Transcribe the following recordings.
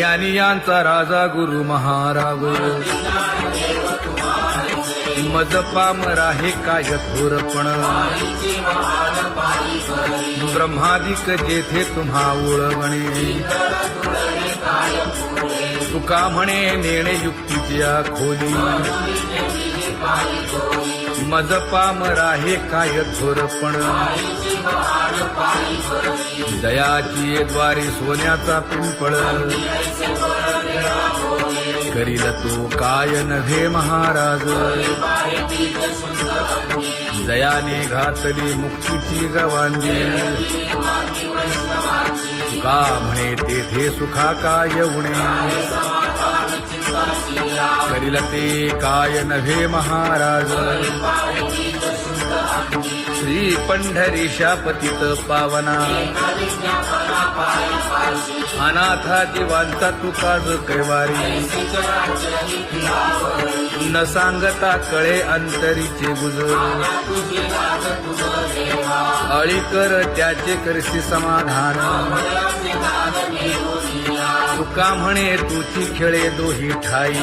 ज्ञानी ज्ञानियांचा राजा गुरु महाराव मज पामरा हे काय थोरपण ब्रह्मादिक जेथे तुम्हा ओळवणे तुका म्हणे नेणे युक्तीच्या खोली. मज पामरा हे काय थोरपण दयाची द्वारे सोन्याचा पिंपळ. करील तो काय नव्हे महाराज. दयाने घातली मुक्तीची गवांजी. का म्हणे तेथे सुखा काय उणे. करील ते काय नव्हे महाराज। श्री पंढरीशा पतित पावना अनाथा जीवांचा तुकाज कैवारी। न सांगता कळे अंतरीचे गुजर अळी कर त्याचे करशी समाधान। तुका म्हणे तुची खेळे दोही ठाई.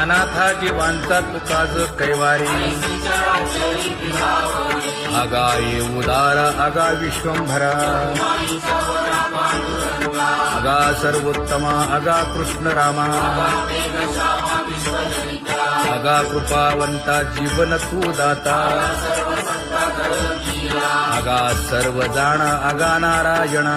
अनाथा जीवांचा तुकाज कैवारी. अगा ये उदारा अगा विश्वंभरा. अगा सर्वोत्तमा अगा कृष्ण रामा अगा कृपावंता जीवन तू दाता. अगा सर्व जाणा अगा नारायणा.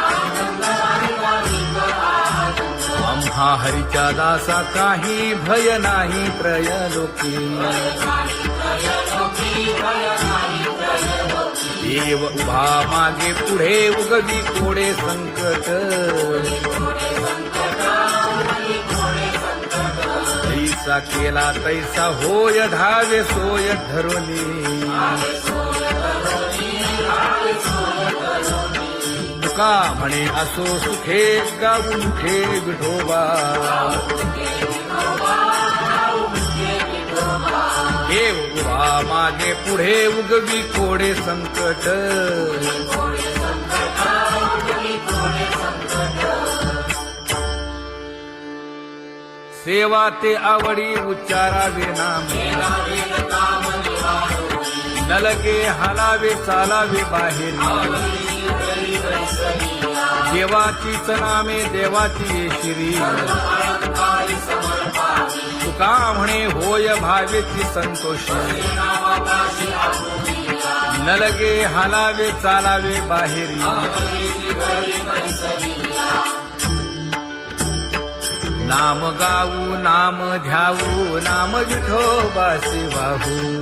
हरीच्या दासा काही भय नाही त्रयलोकी. देव उभा मागे पुढे उगवी कोडे संकट. तैसा केला तैसा होय धावे सोय धरुनी का म्हणे असो सुखे गाऊन खे विठोबा? देव उभा मागे पुढे उगवी कोडे संकट. सेवा ते आवडी उच्चारावे नाम. नलगे हालावे चालावे बाहेर. देवाचीच नामे देवाची येशिरी तुका म्हणे होय भावेची संतोषी. नलगे हालावे चालावे बाहेरी. नाम गाऊ नाम ध्याऊ नाम विठोबासी वाहू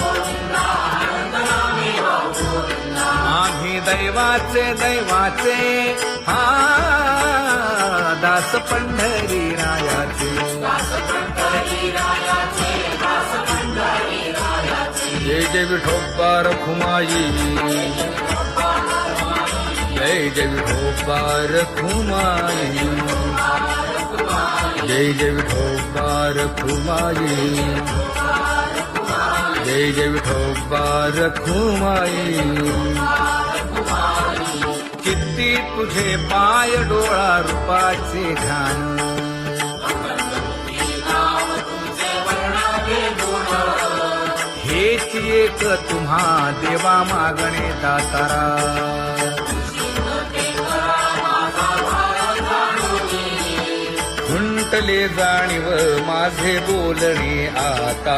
दैवाचे दैवाचे. हा दास पंढरी रायाचे. जय जय विठोबा रखुमाई जय जय विठोबा रखुमाई जय जय विठोबा रखुमाई जय जय विठोबा रखुमाई किती तुझे पाय डोळा रूपाचे घाण. हेच एक तुम्हा देवा मागणे दातारा. खुंटले जाणीव माझे बोलणे आता.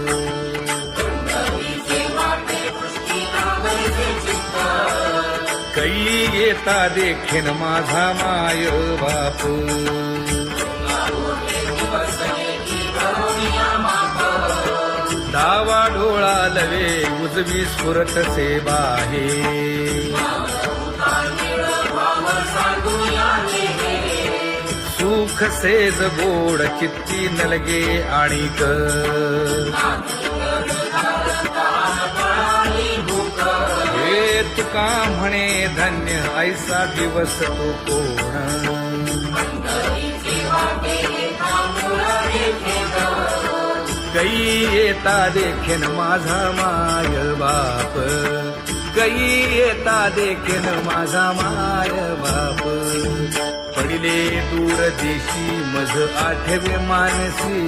येता देखील माझा माय बापू. डावा डोळा लवे उजवी स्फुरत से बाहे सुख सेज गोड चित्ती नलगे आणिक. तुका म्हणे धन्य ऐसा दिवस तो कोण कई येता देखेन माझा माय बाप. कई येता देखेन माझा माय बाप. पडिले दूर देशी मज आठवे मानसी.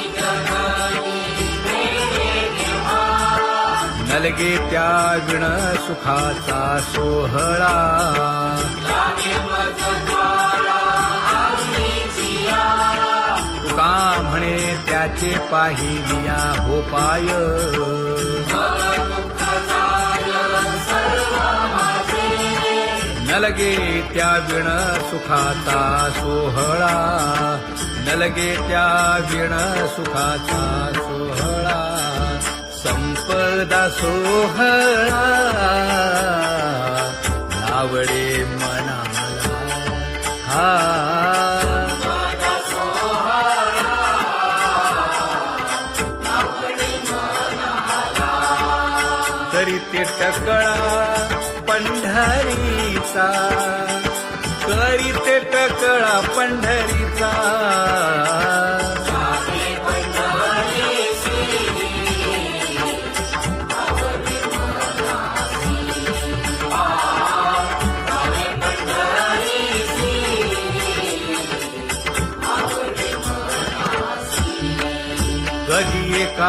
नलगे त्या विण सुखाचा सोहळा. तुका म्हणे त्याचे पाहिलिया हो पाय. नलगे त्या विण सुखाचा सोहळा. नलगे त्या विण सुखाचा संपदा सोहळा. नावडे मनाला. हा. तरी ते टकळा पंढरीचा. करी ते टकळा पंढरी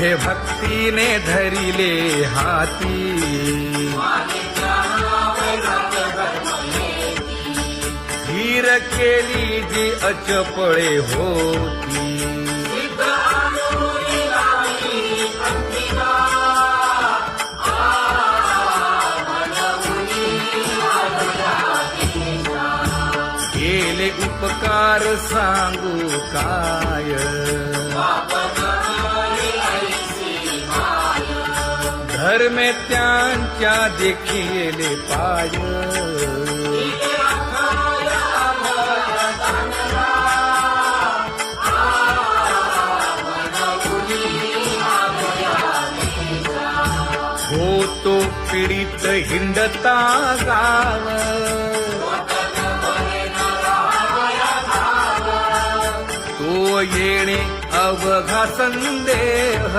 हे भक्तीने धरिले हाती. धीर केली जी अचपळे होती. केले उपकार सांगू काय? धर्मे त्यांच्या देखील पाय होतो पीडित हिंडता गाव। तो येणे अवघा संदेह।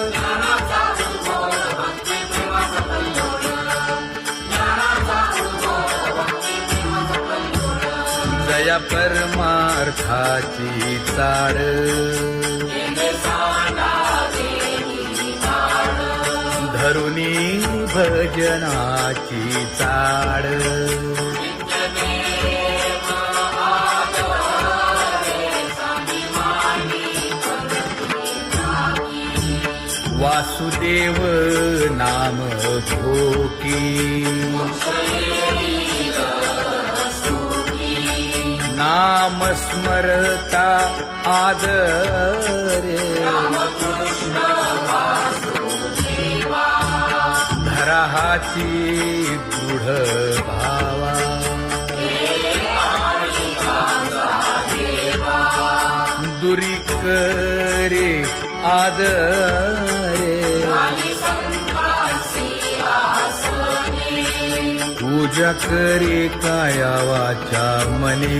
या परमार्थाची चाड धरुणी भजनाची चाड वासुदेव नाम भोकी नाम स्मरता आदरे। धराहाची दृढ भावा। दुरी करे आदरे। पूजा करे काया वाचा मने.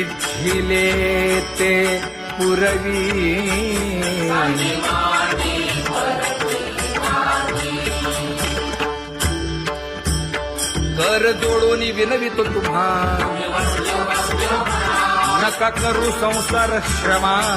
इच्छिले ते पुरवी. कर जोडून विनवितो तुम्हा. नका करू संसार श्रमा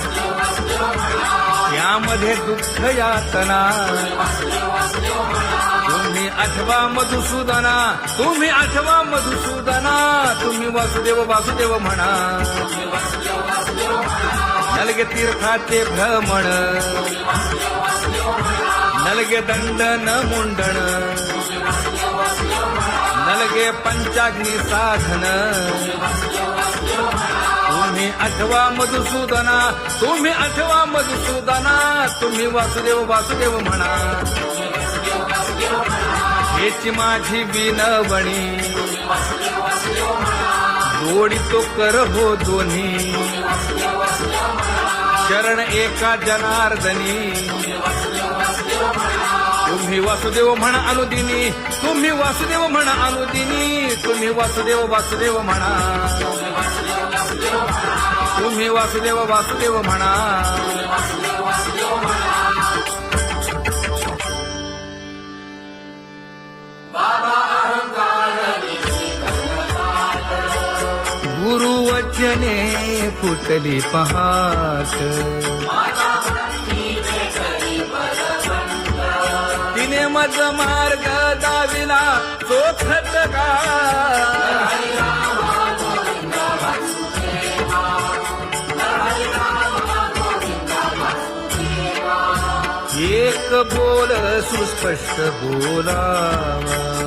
यामध्ये दुःख यातना तुम्ही अथवा मधुसूदना तुम्ही अथवा मधुसूदना तुम्ही वासुदेव वासुदेव म्हणा. नलगे तीर्थाचे भ्रमण. नलगे दंडन मुंडण नलगे पंचाग्नी साधन। तुम्ही आठवा मधुसूदना तुम्ही आठवा मधुसूदना तुम्ही वासुदेव वासुदेव म्हणा. हेची माझी विनवणी जोडी तो कर हो दोन्ही. शरण एका जनार्दनी तुम्ही वासुदेव म्हणा अनुदिनी तुम्ही वासुदेव म्हणा अनुदिनी तुम्ही वासुदेव वासुदेव म्हणा. तुम्ही वासुदेव वासुदेव म्हणा. गुरुवचने फुटली पहाट. तिने मार्ग दाविला चोखत का? एक बोल सुस्पष्ट बोलावा.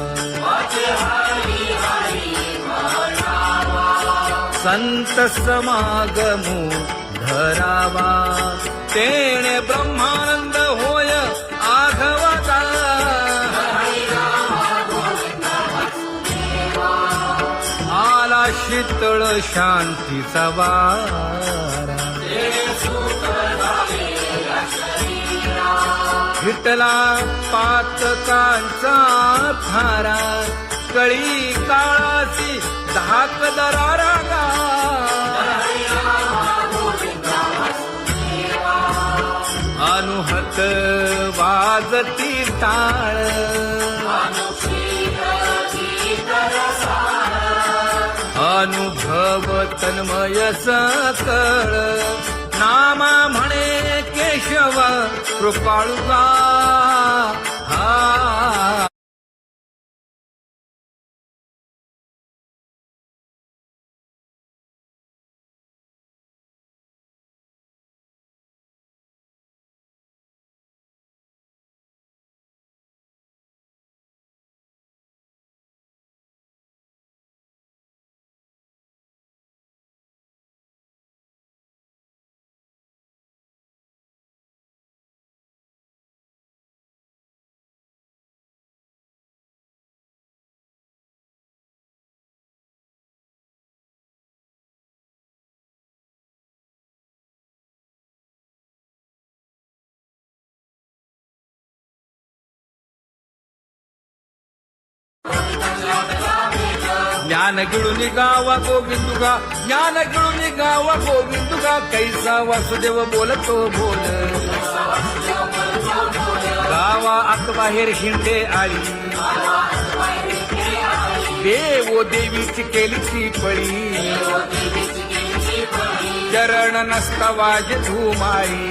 संत समागमू धरावा. तेणे ब्रह्मानंद होय आघवा. शीतळ शांतीचा वारा. हिटला पातकांचा थारा. कळी काळाची धाक दरारा अनुहत वाजती टाळ अनुभव तन्मय सकळ. नामा म्हणे केशव कृपाळुगा हा. ज्ञान गिळून गावा गोविंदुगा ज्ञान गिळून गावा गोविंदुगा कैसा वासुदेव बोलतो बोल. गावा आत बाहेर हिंडे आली. देवो देवीची केलीची पळी. चरण नसता वाज धुमाई.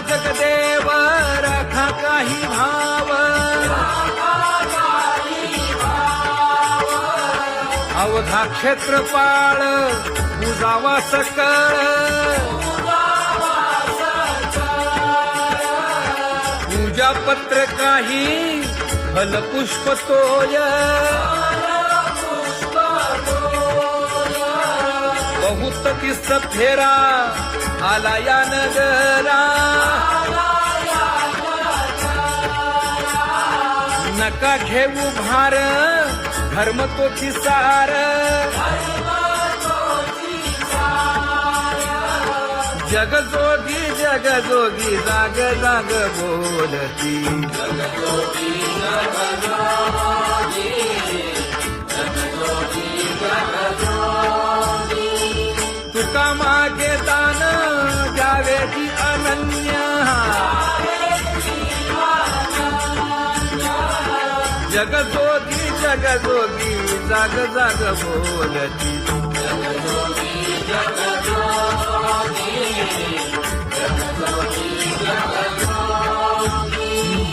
जगदेव राखा काही भाव. अवघा क्षेत्रपाळ उजावा सकळ. पूजा पत्र काही फलपुष्प तोय. बहुत किस फेरा आला या नगरा। नका घेऊ भार धर्म तो सार जग जोगी जग जोगी जाग जाग बोलती। जग जोगी जग जोगी जग जोगी कामाचे दान जावेची अनन्य. जगजोगी जगजोगी जाग जाग बोलती.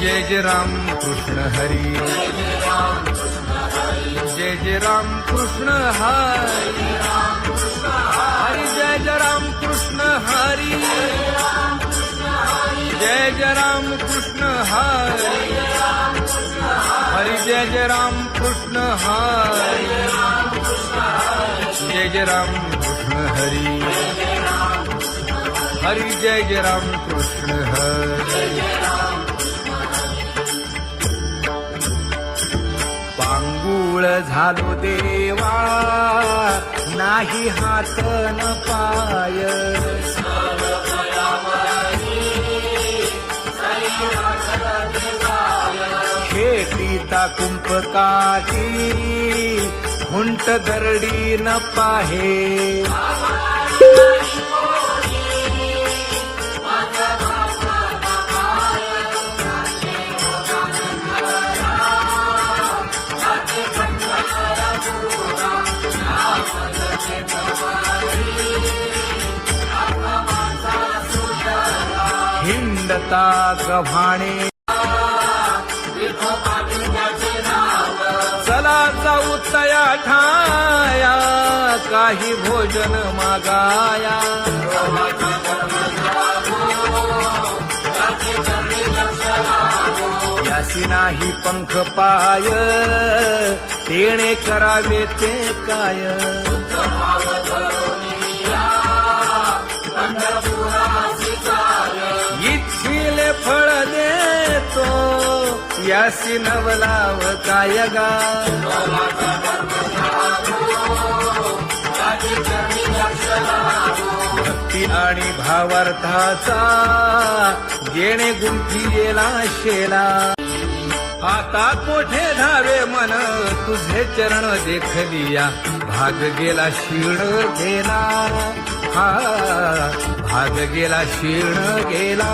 जय जय राम कृष्ण हरी. जय जय राम कृष्ण हरी. हरी जय जय राम कृष्ण हरी। जय जय राम कृष्ण हरी। हरी जय जय राम कृष्ण हरी। जय जय राम कृष्ण हरी। हरी जय जय राम कृष्ण हरी। पांगुळ झालो देवा। नाही हात न पाय खेटीता कुंपकाची हुंट दरडी न पाहे. हिंडता गव्हाणे. चला जाऊ तया ठाया काही भोजन मागाया. यासी नाही पंख पाय तेणे करावे ते काय? पंढरपुरा फळ देतो. यासी नवलाव काय गा भक्ती आणि भावार्थाचा गेणे गुंफिलेला शेला. आता कोठे धावे मन तुझे चरण देखलिया. भाग गेला शिण गेला. हा भाग गेला शिण गेला.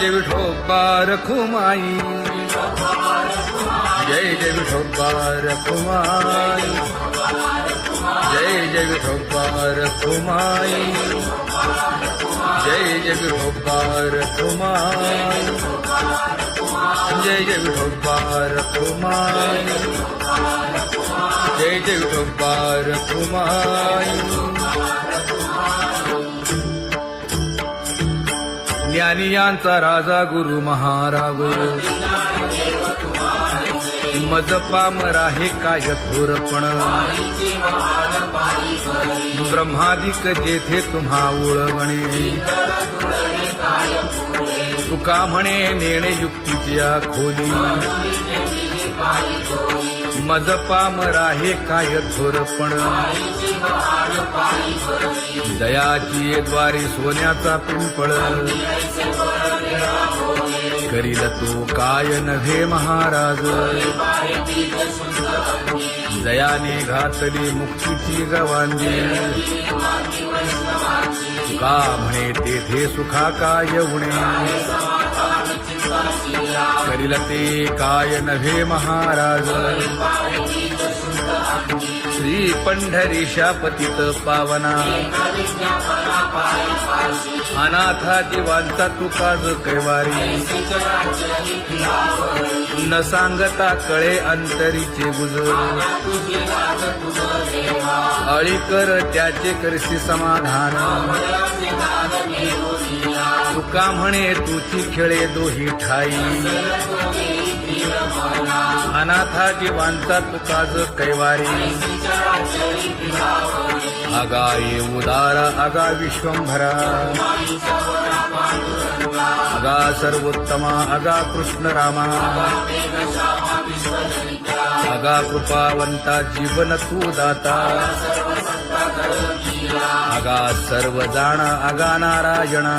जय जय विठोबार खुमाई जय जय विठोबार खुमाई जय जय विठोबार खुमाई जय जय विठोबार खुमाई जय जय विठोबार खुमाई जय जय विठोबार खुमाई ज्ञानियांचा राजा गुरु महाराव मज पामरा हे काय थोरपण ब्रह्मादिक जेथे तुम्हा ओळवणे तुका म्हणे नेणे युक्तीच्या खोली. मज पामरा हे काय थोरपण दयाची द्वारे सोन्याचा पिंपळ. करील तो काय नव्हे महाराज. दयाने घातली मुक्तीची गवांदी का म्हणे तेथे सुखा काय उणे. करील ते काय नव्हे महाराज। श्री पंढरी शापतीत पावना। अनाथा दिवांचा तुकाज कैवारी। न सांगता कळे अंतरीचे गुजर अळी कर त्याचे करशी समाधान। तुका म्हणे तुची खेळे दोही ठाई. अनाथा जीवांचा तुकाज कैवारी. अगा ये उदारा अगा विश्वंभरा. अगा सर्वोत्तमा अगा कृष्ण रामा. अगा कृपावंता जीवन तू दाता. अगा सर्व जाणा अगा नारायणा.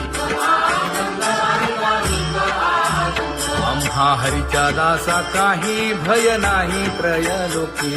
हा हरीच्या दासा काही भय नाही त्रयलोकी